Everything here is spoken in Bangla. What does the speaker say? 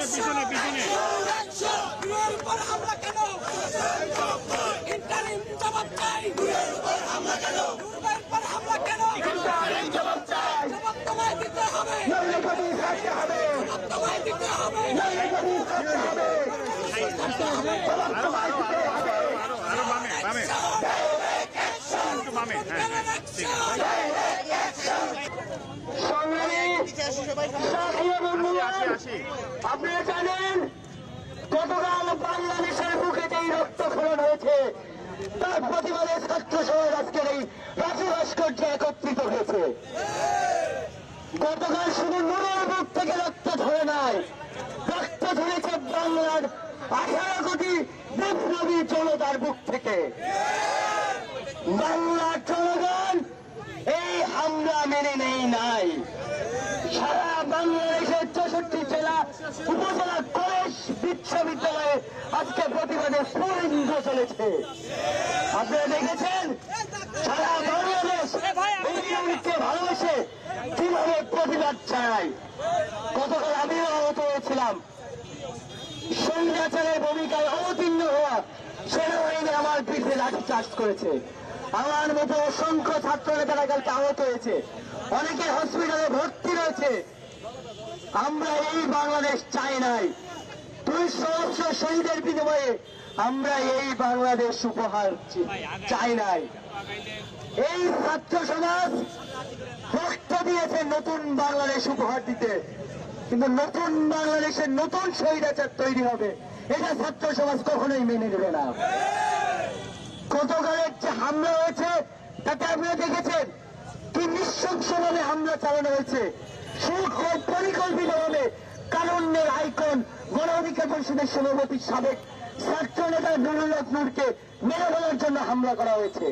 পিছনে পিছনে উপর হামলা কেন ইন্টারিম জবাব চাই উপর হামলা কেন উপর হামলা কেন জবাব চাই জবাব তোমায় দিতে হবে জবাব তোমায় দিতে হবে আরও আরও আরও আরও আরও বামে বামে একটু বামে হ্যাঁ হ্যাঁ ঠিক আছে আপনারা জানেন গতকাল বাংলাদেশের বুকে যেই রক্তক্ষরণ হয়েছে তার প্রতিবাদে ছাত্র সমাজ আজকের এই রাজু ভাস্কর্য একত্রিত হয়েছে। গতকাল শুধু নুরের বুক থেকে রক্ত ধরে নাই রক্ত ধরেছে বাংলার আঠারো কোটি বিপ্লবী জনতার বুক থেকে। বাংলার জনগণ এই হামলা মেনে নেই নাই। সারা বাংলাদেশের চৌষট্টি জেলা উপজেলা কলেজ বিশ্ববিদ্যালয়ে আজকে প্রতিবাদে স্ফুলিঙ্গ চলেছে। আপনারা দেখেছেন? সারা বাংলাদেশ বিপ্লবীকে ভালোবেসে কীভাবে প্রতিবাদ চায়? গতকাল আমিও আহত হয়েছিলাম। সৈন্যাচারের ভূমিকায় অবতীর্ণ হওয়া সেনাবাহিনী আমার পিঠে লাঠি চার্জ করেছে। আমার মতো অসংখ্য ছাত্র নেতারা কালকে আহত হয়েছে। অনেকে হসপিটালে ভর্তি রয়েছে। আমরা এই বাংলাদেশ চাই নাই। দুই সহস্র শহীদের বিনিময়ে আমরা এই বাংলাদেশ উপহার চাই নাই। এই ছাত্র সমাজ রক্ত দিয়েছে নতুন বাংলাদেশ উপহার দিতে। কিন্তু নতুন বাংলাদেশের নতুন স্বৈরাচার তৈরি হবে। এটা ছাত্র সমাজ কখনোই মেনে নেবে না। গতকালের যে হামলা হয়েছে, তাতে আপনারা দেখেছেন কি নৃশংসভাবে হামলা চালানো হয়েছে। সুখ পরিকল্পিত ভাবে কারণের আইকন। গণ অধিকার পরিষদের সভাপতি সাবেক ছাত্র নেতা নুরুল নূরকে মেরে বলার জন্য হামলা করা হয়েছে।